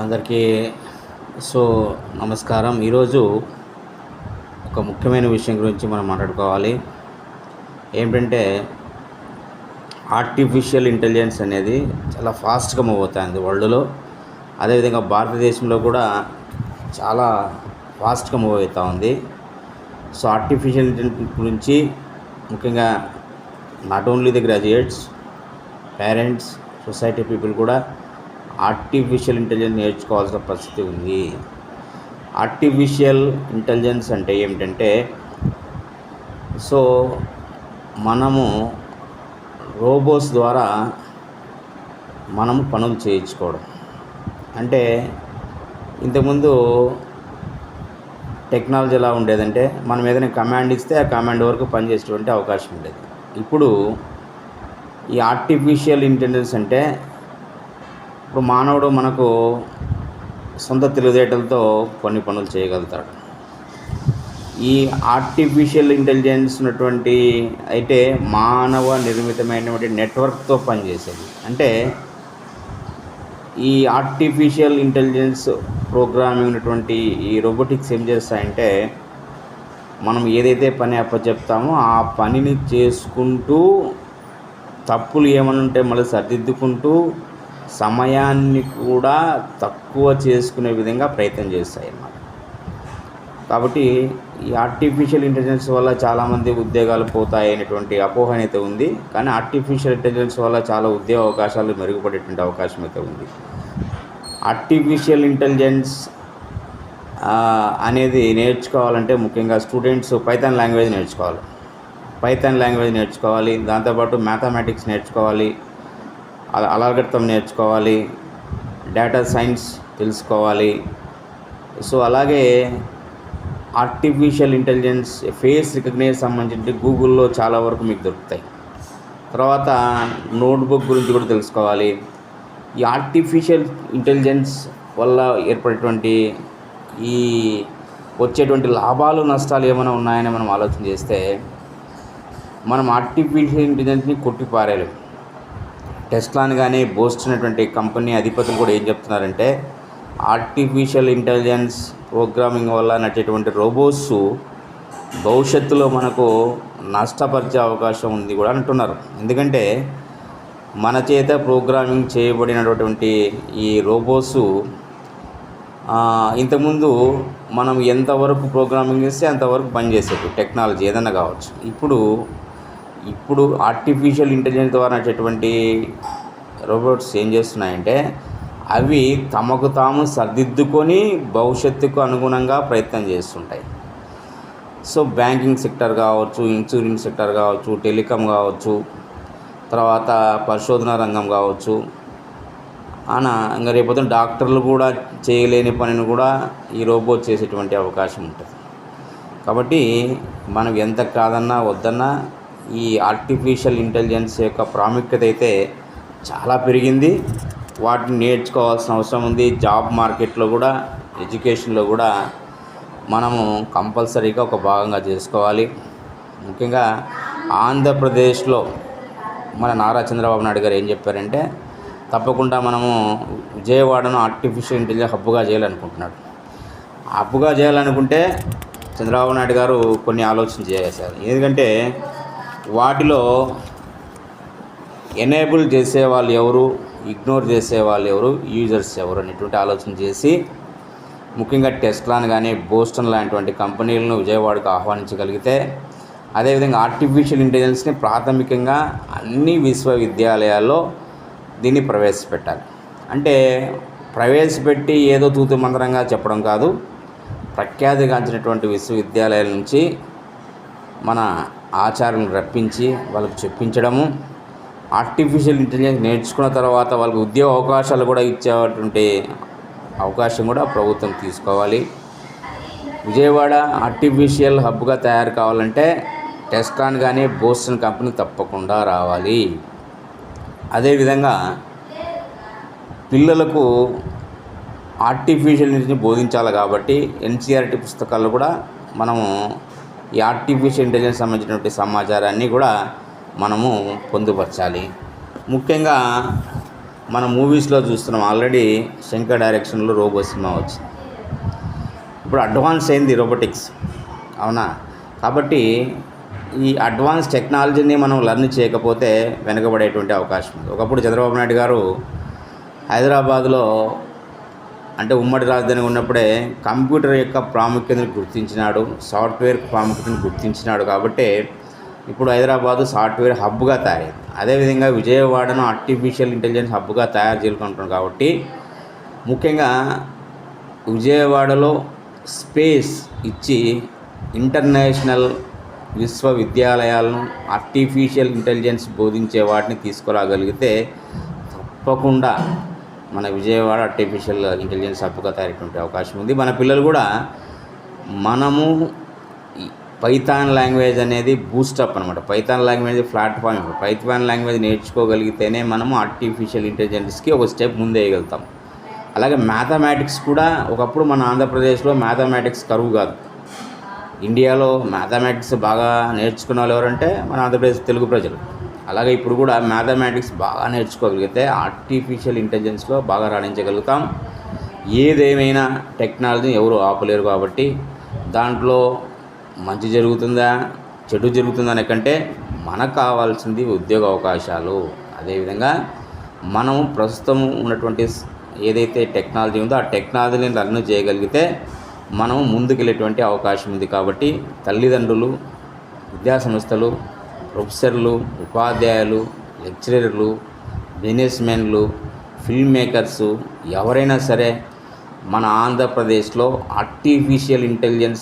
అందరికీ సో నమస్కారం. ఈరోజు ఒక ముఖ్యమైన విషయం గురించి మనం మాట్లాడుకోవాలి. ఏంటంటే ఆర్టిఫిషియల్ ఇంటెలిజెన్స్ అనేది చాలా ఫాస్ట్గా మూవ్ అవుతుంది వరల్డ్లో. అదేవిధంగా భారతదేశంలో కూడా చాలా ఫాస్ట్గా మూవ్ అవుతూ ఉంది సో ఆర్టిఫిషియల్ ఇంటెలిజెన్స్ గురించి ముఖ్యంగా not only the graduates parents society people కూడా ఆర్టిఫిషియల్ ఇంటెలిజెన్స్ నేర్చుకోవాల్సిన పరిస్థితి ఉంది. ఆర్టిఫిషియల్ ఇంటెలిజెన్స్ అంటే ఏమిటంటే సో మనము రోబోస్ ద్వారా మనం పనులు చేయించుకోవడం. అంటే ఇంతకుముందు టెక్నాలజీ ఎలా ఉండేదంటే మనం ఏదైనా కమాండ్ ఇస్తే ఆ కమాండ్ వరకు పనిచేసేటువంటి అవకాశం ఉండేది. ఇప్పుడు ఈ ఆర్టిఫిషియల్ ఇంటెలిజెన్స్ అంటే ఇప్పుడు మానవుడు మనకు సొంత తెలివితేటలతో కొన్ని పనులు చేయగలుగుతాడు. ఈ ఆర్టిఫిషియల్ ఇంటెలిజెన్స్ ఉన్నటువంటి అయితే మానవ నిర్మితమైనటువంటి నెట్వర్క్తో పనిచేసేది. అంటే ఈ ఆర్టిఫిషియల్ ఇంటెలిజెన్స్ ప్రోగ్రామింగ్ ఉన్నటువంటి ఈ రోబోటిక్స్ ఏం చేస్తాయంటే మనం ఏదైతే పని అప్పచెప్తామో ఆ పనిని చేసుకుంటూ తప్పులు ఏమైనా ఉంటే మళ్ళీ సరిదిద్దుకుంటూ సమయాన్ని కూడా తక్కువ చేసుకునే విధంగా ప్రయత్నం చేస్తాయి అన్నమాట. కాబట్టి ఈ ఆర్టిఫిషియల్ ఇంటెలిజెన్స్ వల్ల చాలామంది ఉద్యోగాలు పోతాయి అనేటువంటి అపోహ అయితే ఉంది. కానీ ఆర్టిఫిషియల్ ఇంటెలిజెన్స్ వల్ల చాలా ఉద్యోగ అవకాశాలు మెరుగుపడేటువంటి అవకాశం అయితే ఉంది. ఆర్టిఫిషియల్ ఇంటెలిజెన్స్ అనేది నేర్చుకోవాలంటే ముఖ్యంగా స్టూడెంట్స్ పైథాన్ లాంగ్వేజ్ నేర్చుకోవాలి. పైథాన్ లాంగ్వేజ్ నేర్చుకోవాలి. దాంతోపాటు మ్యాథమెటిక్స్ నేర్చుకోవాలి. అల- నేర్చుకోవాలి. డేటా సైన్స్ తెలుసుకోవాలి. సో అలాగే ఆర్టిఫిషియల్ ఇంటెలిజెన్స్ ఫేస్ రికగ్నైజ్ సంబంధించి గూగుల్లో చాలా వరకు మీకు దొరుకుతాయి. తర్వాత నోట్బుక్ గురించి కూడా తెలుసుకోవాలి. ఈ ఆర్టిఫిషియల్ ఇంటెలిజెన్స్ వల్ల ఏర్పడేటువంటి ఈ వచ్చేటువంటి లాభాలు నష్టాలు ఏమైనా ఉన్నాయని మనం ఆలోచన చేస్తే మనం ఆర్టిఫిషియల్ ఇంటెలిజెన్స్ని కొట్టిపారేలేము టెస్లాని కానీ బోస్ట్ అనేటువంటి కంపెనీ అధిపతులు కూడా ఏం చెప్తున్నారంటే ఆర్టిఫిషియల్ ఇంటెలిజెన్స్ ప్రోగ్రామింగ్ వల్ల నచ్చేటువంటి రోబోట్స్ భవిష్యత్తులో మనకు నష్టపరిచే అవకాశం ఉంది కూడా అంటున్నారు. ఎందుకంటే మన చేత ప్రోగ్రామింగ్ చేయబడినటువంటి ఈ రోబోట్స్ ఇంతకుముందు మనం ఎంతవరకు ప్రోగ్రామింగ్ చేస్తే అంతవరకు పనిచేసేది టెక్నాలజీ ఏదైనా కావచ్చు. ఇప్పుడు ఇప్పుడు ఆర్టిఫిషియల్ ఇంటెలిజెన్స్ ద్వారా వచ్చేటువంటి రోబోట్స్ ఏం చేస్తున్నాయంటే అవి తమకు తాము సర్దిద్దుకొని భవిష్యత్తుకు అనుగుణంగా ప్రయత్నం చేస్తుంటాయి. సో బ్యాంకింగ్ సెక్టర్ కావచ్చు ఇన్సూరెన్స్ సెక్టర్ కావచ్చు టెలికాం కావచ్చు తర్వాత పరిశోధన రంగం కావచ్చు. అన ఇంకా రేపొద్దున డాక్టర్లు కూడా చేయలేని పనిని కూడా ఈ రోబోట్ చేసేటువంటి అవకాశం ఉంటుంది. కాబట్టి మనం ఎంత కాదన్నా వద్దన్నా ఈ ఆర్టిఫిషియల్ ఇంటెలిజెన్స్ యొక్క ప్రాముఖ్యత అయితే చాలా పెరిగింది. వాటిని నేర్చుకోవాల్సిన అవసరం ఉంది. జాబ్ మార్కెట్లో కూడా ఎడ్యుకేషన్లో కూడా మనము కంపల్సరీగా ఒక భాగంగా చేసుకోవాలి. ముఖ్యంగా ఆంధ్రప్రదేశ్లో మన నారా చంద్రబాబు నాయుడు గారు ఏం చెప్పారంటే తప్పకుండా మనము విజయవాడను ఆర్టిఫిషియల్ ఇంటెలిజెన్స్ హబ్బుగా చేయాలనుకుంటున్నాడు. హబ్బుగా చేయాలనుకుంటే చంద్రబాబు నాయుడు గారు కొన్ని ఆలోచన చేశారు. ఎందుకంటే వాటిలో ఎనేబుల్ చేసే వాళ్ళు ఎవరు ఇగ్నోర్ చేసే వాళ్ళు ఎవరు యూజర్స్ ఎవరు అనేటువంటి ఆలోచన చేసి ముఖ్యంగా టెస్లాన్ కానీ బోస్టన్ లాంటివంటి కంపెనీలను విజయవాడకు ఆహ్వానించగలిగితే అదేవిధంగా ఆర్టిఫిషియల్ ఇంటెలిజెన్స్ని ప్రాథమికంగా అన్ని విశ్వవిద్యాలయాల్లో దీన్ని ప్రవేశపెట్టాలి. అంటే ప్రవేశపెట్టి ఏదో తూతు మంత్రంగా చెప్పడం కాదు ప్రఖ్యాతిగాంచినటువంటి విశ్వవిద్యాలయాల నుంచి మన ఆచారం రప్పించి వాళ్ళకు చెప్పించడము. ఆర్టిఫిషియల్ ఇంటెలిజెన్స్ నేర్చుకున్న తర్వాత వాళ్ళకి ఉద్యోగ అవకాశాలు కూడా ఇచ్చేటువంటి అవకాశం కూడా ప్రభుత్వం తీసుకోవాలి. విజయవాడ ఆర్టిఫిషియల్ హబ్గా తయారు కావాలంటే టెస్టాన్ కానీ బోస్టన్ కంపెనీ తప్పకుండా రావాలి. అదేవిధంగా పిల్లలకు ఆర్టిఫిషియల్ ఇంటెలిజెన్స్ బోధించాలి కాబట్టి ఎన్సీఆర్టీ పుస్తకాలు కూడా మనము ఈ ఆర్టిఫిషియల్ ఇంటెలిజెన్స్ సంబంధించినటువంటి సమాచారాన్ని కూడా మనము పొందుపరచాలి. ముఖ్యంగా మన మూవీస్లో చూస్తున్నాం. ఆల్రెడీ శంకర్ డైరెక్షన్లో రోబో సినిమా వచ్చింది. ఇప్పుడు అడ్వాన్స్ అయింది రోబోటిక్స్ అవునా? కాబట్టి ఈ అడ్వాన్స్ టెక్నాలజీని మనం లర్న్ చేయకపోతే వెనకబడేటువంటి అవకాశం ఉంది. ఒకప్పుడు చంద్రబాబు నాయుడు గారు హైదరాబాద్లో అంటే ఉమ్మడి రాజధాని ఉన్నప్పుడే కంప్యూటర్ యొక్క ప్రాముఖ్యతను గుర్తించినాడు సాఫ్ట్వేర్ ప్రాముఖ్యతను గుర్తించినాడు కాబట్టి ఇప్పుడు హైదరాబాదు సాఫ్ట్వేర్ హబ్గా తయారైంది. అదేవిధంగా విజయవాడను ఆర్టిఫిషియల్ ఇంటెలిజెన్స్ హబ్గా తయారు చేసుకుంటున్నాం కాబట్టి ముఖ్యంగా విజయవాడలో స్పేస్ ఇచ్చి ఇంటర్నేషనల్ విశ్వవిద్యాలయాలను ఆర్టిఫిషియల్ ఇంటెలిజెన్స్ బోధించే వాటిని తీసుకురాగలిగితే తప్పకుండా మన విజయవాడ ఆర్టిఫిషియల్ ఇంటెలిజెన్స్ హబ్గా తయారైనటువంటి అవకాశం ఉంది. మన పిల్లలు కూడా మనము పైథాన్ లాంగ్వేజ్ అనేది బూస్టప్ అనమాట python language platform python language నేర్చుకోగలిగితేనే మనము ఆర్టిఫిషియల్ ఇంటెలిజెన్స్కి ఒక స్టెప్ ముందేయగలుగుతాం. అలాగే మ్యాథమెటిక్స్ కూడా ఒకప్పుడు మన ఆంధ్రప్రదేశ్లో మ్యాథమెటిక్స్ కరువు కాదు. ఇండియాలో మ్యాథమెటిక్స్ బాగా నేర్చుకున్న వాళ్ళు ఎవరంటే మన ఆంధ్రప్రదేశ్ తెలుగు ప్రజలు. అలాగే ఇప్పుడు కూడా మ్యాథమెటిక్స్ బాగా నేర్చుకోగలిగితే ఆర్టిఫిషియల్ ఇంటెలిజెన్స్లో బాగా రాణించగలుగుతాం. ఏదేమైనా టెక్నాలజీని ఎవరు ఆపలేరు కాబట్టి దాంట్లో మంచి జరుగుతుందా చెడు జరుగుతుందా అనే కంటే మనకు కావాల్సింది ఉద్యోగ అవకాశాలు. అదేవిధంగా మనం ప్రస్తుతం ఉన్నటువంటి ఏదైతే టెక్నాలజీ ఉందో ఆ టెక్నాలజీని రన్ చేయగలిగితే మనం ముందుకెళ్ళేటువంటి అవకాశం ఉంది కాబట్టి తల్లిదండ్రులు విద్యాసంస్థలు ప్రొఫెసర్లు ఉపాధ్యాయులు లెక్చరర్లు బిజినెస్మెన్లు ఫిల్మ్ మేకర్సు ఎవరైనా సరే మన ఆంధ్రప్రదేశ్లో ఆర్టిఫిషియల్ ఇంటెలిజెన్స్